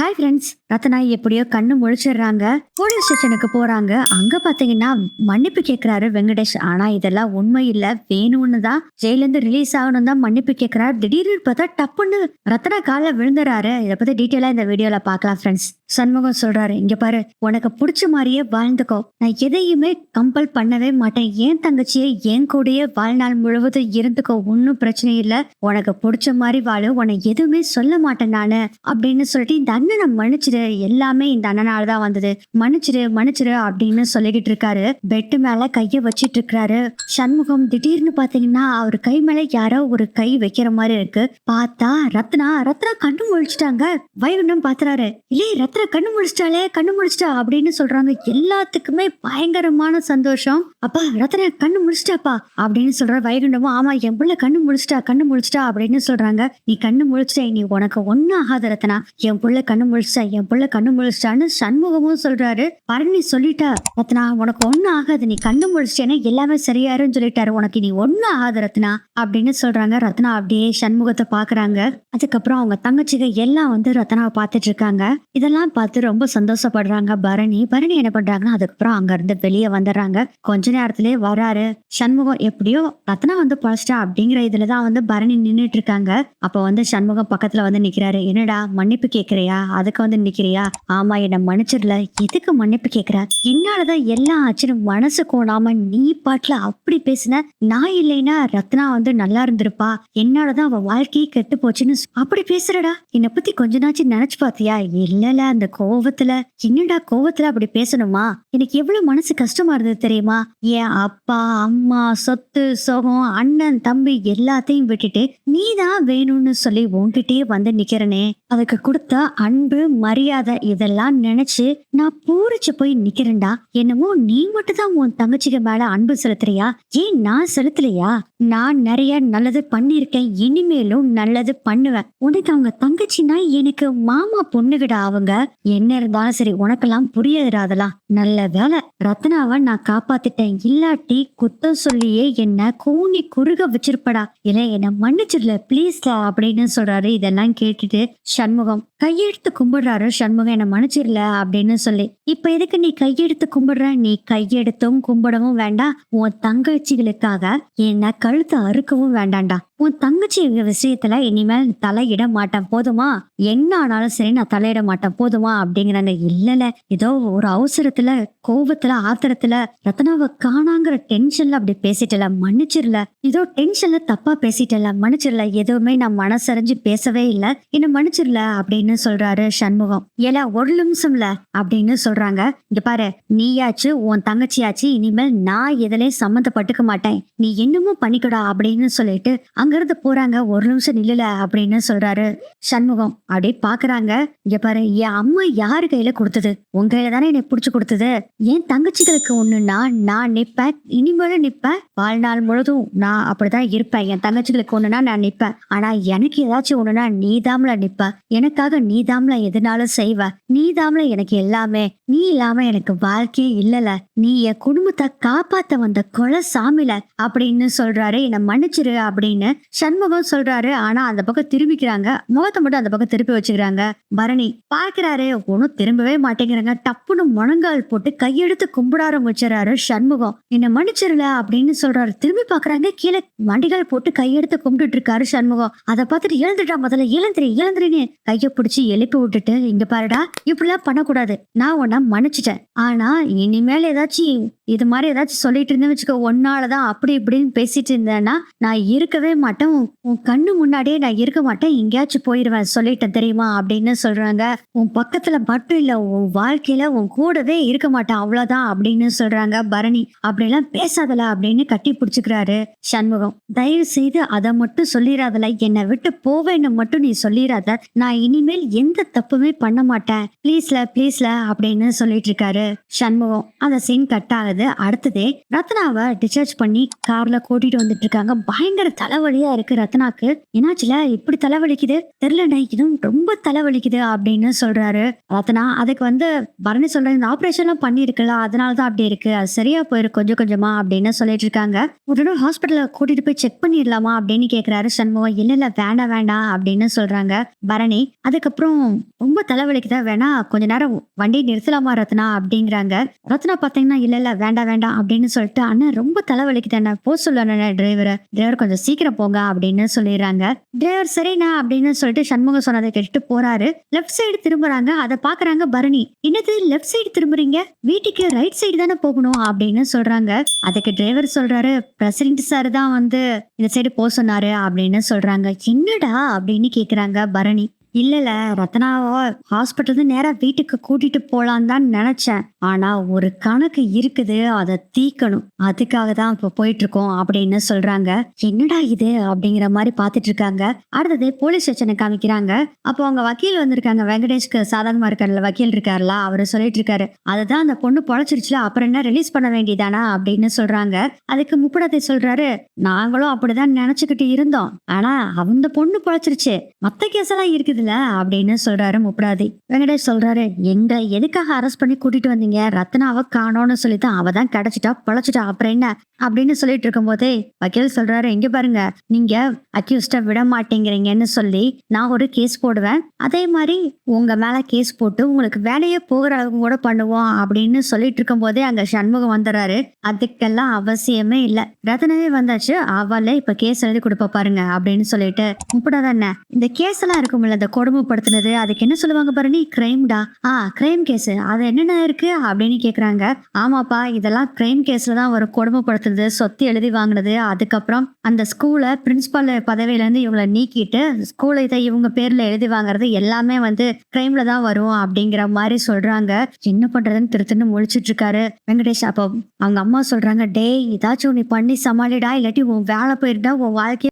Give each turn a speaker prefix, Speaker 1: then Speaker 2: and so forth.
Speaker 1: Hi friends Ratna எப்படியோ கண்ணு முழிச்சிடுறாங்க. Police ஸ்டேஷனுக்கு போறாங்க. அங்க பாத்தீங்கன்னா மன்னிப்பு கேட்கிறாரு வெங்கடேஷ். ஆனா இதெல்லாம் உண்மை இல்ல. வேணும்னு தான் ஜெயில இருந்து ரிலீஸ் ஆகணும் தான் மன்னிப்பு கேட்கிறாரு திடீர்னு பார்த்தா டப்புன்னு ரத்னா கால விழுந்துறாரு. இதை பத்தி டீட்டெயிலா இந்த வீடியோல பார்க்கலாம் ஃப்ரெண்ட்ஸ் சண்முகம் சொல்றாரு இங்க பாரு உனக்கு பிடிச்ச மாதிரியே வாழ்ந்துக்கோ. நான் எதையுமே கம்பல் பண்ணவே மாட்டேன். ஏன் தங்கச்சியை என் கூடயே வாழ்நாள் முழுவதும் இருந்துக்கோ. ஒன்னும் பிரச்சனை இல்ல. உனக்கு பிடிச்ச மாதிரி வாழு. உன்னை எதுவுமே சொல்ல மாட்டேன் நானு. அப்படின்னு சொல்லிட்டு இந்த அண்ணனை மன்னிச்சிரு. எல்லாமே இந்த அண்ணனால தான் வந்தது. மன்னிச்சிரு மன்னிச்சிரு அப்படின்னு சொல்லிக்கிட்டு இருக்காரு. பெட்டு மேல கைய வச்சிட்டு இருக்காரு சண்முகம் திடீர்னு பாத்தீங்கன்னா அவர் கை மேல யாரோ ஒரு கை வைக்கிற மாதிரி இருக்கு. பார்த்தா ரத்னா ரத்னா கண்ணு முழிச்சிட்டாங்க. வைகுண்டம் பாத்துறாரு. இல்லையே ரத்னா கண்ணு முழிச்சிட்டாலே கண்ணு முழிச்சிட்டா அப்படின்னு சொல்றாங்க. எல்லாத்துக்குமே பயங்கரமான சந்தோஷம். அப்பா ரத்னா கண்ணு முழிச்சிட்டாப்பா அப்படின்னு சொல்ற வைகுண்டமும் ஆமா என் பிள்ளை கண்ணு முழிச்சிட்டா கண்ணு முழிச்சிட்டா அப்படின்னு சொல்றாங்க. நீ கண்ணு முழிச்சிட்ட நீ உனக்கு ஒன்னும் ஆகாத ரத்னா. என் பிள்ளை கண்ணு முழிச்சிட்டா என் பிள்ளை கண்ணு முழிச்சிட்டான்னு சண்முகமும் சொல்றாரு. பரணி சொல்லிட்டா ரத்னா உனக்கு ஒன்னும் ஆகாது. நீ கண்ணு முழிச்சிட்டேன்னா எல்லாமே சரியாருன்னு சொல்லிட்டாரு. உனக்கு நீ ஒன்னும் ஆகாது ரத்னா அப்படின்னு சொல்றாங்க. ரத்னா அப்படியே சண்முகத்தை பாக்குறாங்க. அதுக்கப்புறம் அவங்க தங்கச்சிக எல்லாம் வந்து ரத்னாவை பார்த்துட்டு இருக்காங்க. இதெல்லாம் பார்த்து ரொம்ப சந்தோஷப்படுறாங்க பரணி. பரணி என்ன பண்றாங்கன்னா அதுக்கப்புறம் அங்க இருந்து வெளியே வந்துடுறாங்க. கொஞ்ச நேரத்திலே வராரு. சண்முகம் எப்படியோ ரத்னா வந்து பழச்சிட்டா அப்படிங்கிற இதுலதான் வந்து பரணி நின்னுட்டு இருக்காங்க. அப்ப வந்து சண்முகம் பக்கத்துல வந்து நிக்கிறாரு. என்னடா மன்னிப்பு கேக்குறியா அதுக்கு வந்து நிக்கிறியா? ஆமா என்ன மன்னிச்சிடல எதுக்கு மன்னிப்பு கேக்குற என்னாலதான் எல்லாம் ஆச்சுன்னு மனசு கோணாம நீ பாட்டுல அப்படி பேசின. நான் இல்லைன்னா ரத்னா வந்து நல்லா இருந்திருப்பா. என்னாலதான் அவ வாழ்க்கையே கெட்டு போச்சுன்னு அப்படி பேசுறடா. என்னை பத்தி கொஞ்ச நாச்சு நினைச்சு பாத்தியா இல்லல அந்த கோவத்துல? என்னடா கோவத்துல அப்படி பேசணுமா? எனக்கு எவ்வளவு மனசு கஷ்டமா இருந்தது தெரியுமா? என் அப்பா அம்மா சொத்து சோகம் அண்ணன் தம்பி எல்லாத்தையும் விட்டுட்டு நீதான் வேணும்னு சொல்லி உன்கிட்டயே வந்து நிக்கிறனே. அதுக்கு கொடுத்த அன்பு மரியாதை இதெல்லாம் நினைச்சு நான் பூரிச்சு போய் நிக்கிறேன்டா. என்னமோ நீ மட்டும் தான் உன் தங்கச்சிக்கு மேல அன்பு செலுத்துறியா? ஏன் நான் செலுத்தலையா? நான் நிறைய நல்லது பண்ணிருக்கேன் இனிமேலும் நல்லது பண்ணுவேன். உனக்கு அவங்க தங்கச்சின்னா எனக்கு மாமா பொண்ணுகிட அவங்க. என்ன இருந்தாலும் சரி உனக்கெல்லாம் புரியாதுடா அதெல்லாம் நல்ல வேலை ரத்னாவை நான் காப்பாத்திட்டேன். இல்லாட்டி குத்தம் சொல்லியே என்ன கூனி குறுக வச்சிருப்படா. இல்ல என்ன மன்னிச்சிடல ப்ளீஸ்டா அப்படின்னு சொல்றாரு. இதெல்லாம் கேட்டுட்டு சண்முகம் கையெடுத்து கும்பிடுறாரு. சண்முகம் என்ன மன்னிச்சிடல அப்படின்னு சொல்லி. இப்ப எதுக்கு நீ கையெடுத்து கும்பிடுற? நீ கையெடுத்தும் கும்பிடவும் வேண்டாம். உன் தங்கச்சிகளுக்காக என்ன கழுத்தை அறுக்கவும் வேண்டாம்டா. உன் தங்கச்சி விஷயத்துல இனிமேல் தலையிட மாட்டேன். போதுமா? என்ன ஆனாலும் சரி நான் தலையிட மாட்டேன். போதும். அப்படிங்கிறாங்க. இல்லல ஏதோ ஒரு அவசரத்துல கோபத்துல ஆத்திரத்துல ரத்னாவை காணாங்கிற டென்ஷன்ல அப்படி பேசிட்டல மன்னிச்சிடல ஏதோ டென்ஷன்ல தப்பா பேசிட்டல மன்னிச்சிடல எதுவுமே நான் மனசறிஞ்சு பேசவே இல்ல. என்ன மன்னிச்சிடல அப்படின்னு சொல்றாரு சண்முகம். ஏல ஒரு நிமிஷம்ல அப்படின்னு சொல்றாங்க. இங்க பாரு நீயாச்சு உன் தங்கச்சியாச்சு இனிமேல் நான் எதுலயும் சம்மந்தப்பட்டுக்க மாட்டேன். நீ என்னமோ பண்ணிக்கடா அப்படின்னு சொல்லிட்டு அங்கிருந்து போறாங்க. ஒரு நிமிஷம் நில்லல அப்படின்னு சொல்றாரு சண்முகம். அப்படியே பாக்குறாங்க. இங்க பாரு என் அம்மா யாரு கையில கொடுத்தது? உன் கையில தானே என்னை புடிச்சு கொடுத்தது? என் தங்கச்சிகளுக்கு ஒண்ணுன்னா நான் நிப்பேன். இனிமேலும் நிப்பேன். வாழ்நாள் முழுதும் நான் அப்படிதான் இருப்பேன். என் தங்கச்சிகளுக்கு ஒண்ணுனா நான் நிப்பேன். ஆனா எனக்கு ஏதாச்சும் ஒண்ணுன்னா நீ தாம்ல நிப்ப. எனக்காக நீ தாம்ல எதுனாலும் செய்வ. நீ தாம்ல எனக்கு எல்லாமே. நீ இல்லாம எனக்கு வாழ்க்கையே இல்லல. நீ என் குடும்பத்தை காப்பாத்த வந்த கொலை சாமில அப்படின்னு சொல்றாரு. என்னை மன்னிச்சிரு அப்படின்னு சண்முகம் சொல்றாரு. ஆனா அந்த பக்கம் திரும்பிக்கிறாங்க. முகத்தை மட்டும் அந்த பக்கம் திருப்பி வச்சுக்கிறாங்க. பரணி பாக்குறாரு ஒன்றும் திரும்பவே மாட்டேங்கிறாங்க. டப்புன்னு முழங்கால் போட்டு கையெடுத்து கும்பிட ஆரம்பிச்சிடறாரு சண்முகம். என்ன மன்னிச்சிடல அப்படின்னு சொல்றாரு. திரும்பி பாக்குறாங்க கீழே வண்டிகள் போட்டு கையெடுத்து கும்பிட்டுட்டு இருக்காரு சண்முகம். அதை பார்த்துட்டு எழுந்துட்டா முதல்ல. எழுந்திரி எழுந்திரின்னு. கையை பிடிச்சி எழுப்பி விட்டுட்டு இங்க பாருடா இப்படிலாம் பண்ணக்கூடாது. நான் உன்னை மன்னிச்சிட்டேன். ஆனா இனிமேல் ஏதாச்சும் இது மாதிரி ஏதாச்சும் சொல்லிட்டு இருந்தேன்னு வச்சுக்கோ ஒன்னாலதான் அப்படி இப்படின்னு பேசிட்டு இருந்தேன்னா நான் இருக்கவே மாட்டேன். உன்- உன் கண்ணு முன்னாடியே நான் இருக்க மாட்டேன். எங்கேயாச்சும் போயிடுவேன் சொல்லிட்டேன் தெரியுமா? அப்படின்னு சொல்றாங்க. உன் பக்கத்துல மட்டும் இல்ல உன் வாழ்க்கையில உன் கூடவே இருக்க மாட்டேன் அவ்வளவுதான் அப்படின்னு சொல்றாங்க பரணி. அப்படிலாம் பேசாதல அப்படின்னு கட்டி பிடிச்சுக்கிறாரு சண்முகம். தயவு செய்து அதை மட்டும் சொல்லிடாதல என்னை விட்டு போவேன்னு மட்டும் நீ சொல்லிடாத நான் இனிமேல் எந்த தப்புமே பண்ண மாட்டேன். ப்ளீஸ்ல ப்ளீஸ்ல அப்படின்னு சொல்லிட்டு இருக்காரு சண்முகம். அந்த சீன் கட் ஆகுது. அடுத்ததே ரத்னாவை டிஸ்சார்ஜ் பண்ணி கார்ல கூட்டிட்டு வந்துட்டு இருக்காங்க. பயங்கர தலைவலியா இருக்கு ரத்னாக்கு. என்னாச்சுல இப்படி தலைவலிக்குது? தெரியலண்ணே இதுவும் ரொம்ப தலைவலிக்குது அப்படின்னு சொல்றாரு சொல்றாரு. ரத்னா அதுக்கு வந்து பரணி சொல்ற இந்த ஆபரேஷன்லாம் பண்ணிருக்கல அதனால தான் அப்படி இருக்கு. அது சரியா போயிருக்கு கொஞ்சம் கொஞ்சமா அப்படின்னு சொல்லிட்டு இருக்காங்க. ஒரு ஹாஸ்பிட்டல ஹாஸ்பிட்டல்ல கூட்டிட்டு போய் செக் பண்ணிடலாமா அப்படின்னு கேக்குறாரு சண்முகம். இல்ல இல்ல வேண்டாம் வேண்டாம் அப்படின்னு சொல்றாங்க பரணி. அதுக்கப்புறம் ரொம்ப தலைவலிக்குதான் வேணா கொஞ்ச நேரம் வண்டி நிறுத்தலாமா ரத்னா அப்படிங்கிறாங்க. ரத்னா பாத்தீங்கன்னா இல்ல இல்ல வேண்டாம் வேண்டாம் அப்படின்னு சொல்லிட்டு அண்ணன் ரொம்ப தலைவலிக்குது என்ன போ சொல்லணும் டிரைவரை டிரைவர் கொஞ்சம் சீக்கிரம் போங்க அப்படின்னு சொல்லிடுறாங்க. டிரைவர் சரிண்ணா அப்படின்னு சொல்லிட்டு சண்முகம் சொன்னதை கேட்டுட்டு போறாரு. லெஃப்ட் சைடு திரும்புறாங்க. அதை பாக்குறாங்க பரணி. என்னது லெஃப்ட் சைடு திரும்புறீங்க? வீட்டுக்கு ரைட் சைடு தானே போகணும் அப்படின்னு சொல்றாங்க. அதுக்கு டிரைவர் சொல்றாரு பிரசிடென்ட் சார் தான் வந்து இந்த சைடு போக சொன்னாரு அப்படின்னு சொல்றாங்க. என்னடா அப்படின்னு கேக்குறாங்க பரணி. இல்லல ரத்னாவை ஹாஸ்பிட்டல் நேரா வீட்டுக்கு கூட்டிட்டு போலான்னு தான் நினைச்சேன். ஆனா ஒரு கணக்கு இருக்குது அதை தீக்கணும். அதுக்காக தான் இப்ப போயிட்டு இருக்கோம் அப்படின்னு சொல்றாங்க. என்னடா இது அப்படிங்கிற மாதிரி பாத்துட்டு இருக்காங்க அடுத்தது போலீஸ் ஸ்டேஷனை காமிக்கிறாங்க. அப்போ அவங்க வக்கீல் வந்திருக்காங்க. வெங்கடேஷ்க்கு சாதகமா இருக்காருல்ல வக்கீல் இருக்காருல்ல அவரு சொல்லிட்டு இருக்காரு அதுதான் அந்த பொண்ணு பொழைச்சிருச்சுல அப்புறம் என்ன ரிலீஸ் பண்ண வேண்டியதானா? அப்படின்னு சொல்றாங்க. அதுக்கு முப்படத்தை சொல்றாரு நாங்களும் அப்படிதான் நினைச்சுக்கிட்டு இருந்தோம். ஆனா அந்த பொண்ணு பொழைச்சிருச்சு. மத்த கேஸ் எல்லாம் இருக்குது. இல்ல அப்படின்னு சொல்றாரு முப்படாதி. வெங்கடேஷ் சொல்றாரு எங்க எதுக்காக அரெஸ்ட் பண்ணி கூட்டிட்டு வந்தீங்க? ரத்னாவை காணோம்னு சொல்லிட்டு அவ தான் கிடைச்சிட்டா பொழைச்சிட்டா அப்புறம் என்ன? அப்படின்னு சொல்லிட்டு இருக்கும்போதே வக்கீல் சொல்றாரு இங்க பாருங்க நீங்க அக்யூஸ்ட விட மாட்டேங்கிறீங்கன்னு சொல்லி நான் ஒரு கேஸ் போடுவேன். அதே மாதிரி உங்க மேல கேஸ் போட்டு உங்களுக்கு வேலையே போகிற அளவுக்கு கூட பண்ணுவோம் அப்படின்னு சொல்லிட்டு இருக்கும் போதே அங்க சண்முகம் வந்துடுறாரு. அதுக்கெல்லாம் அவசியமே இல்ல. ரத்னவே வந்தாச்சு அவளே இப்ப கேஸ் எழுதி கொடுப்ப பாருங்க அப்படின்னு சொல்லிட்டு. முப்படாத இந்த கேஸ் எல்லாம் இருக்கும்ல இந்த கொடுமைப்படுத்தினது. அதுக்கு என்ன சொல்லுவாங்க பாருங்க கிரைம்டா ஆ கிரைம் கேஸ் அது என்னென்ன இருக்கு அப்படின்னு கேக்குறாங்க. ஆமாப்பா இதெல்லாம் கிரைம் கேஸ்ல தான் ஒரு கொடுமைப்படுத்துறது சொத்து எழுதி வாங்கினது. அதுக்கப்புறம் அந்த ஸ்கூலை பிரின்சிபால் பதவியில இருந்து இவங்களை நீக்கிட்டு ஸ்கூலை இதை இவங்க பேர்ல எழுதி வாங்குறது எல்லாமே வந்து கிரைம்ல தான் வரும் அப்படிங்கிற மாதிரி சொல்றாங்க. என்ன பண்றதுன்னு திருத்துன்னு முழிச்சிட்டு இருக்காரு வெங்கடேஷ். அப்போ அவங்க அம்மா சொல்றாங்க டேய் ஏதாச்சும் நீ பண்ணி சமாளிடா. இல்லாட்டி உன் வேலை போயிருந்தா உன் வாழ்க்கைய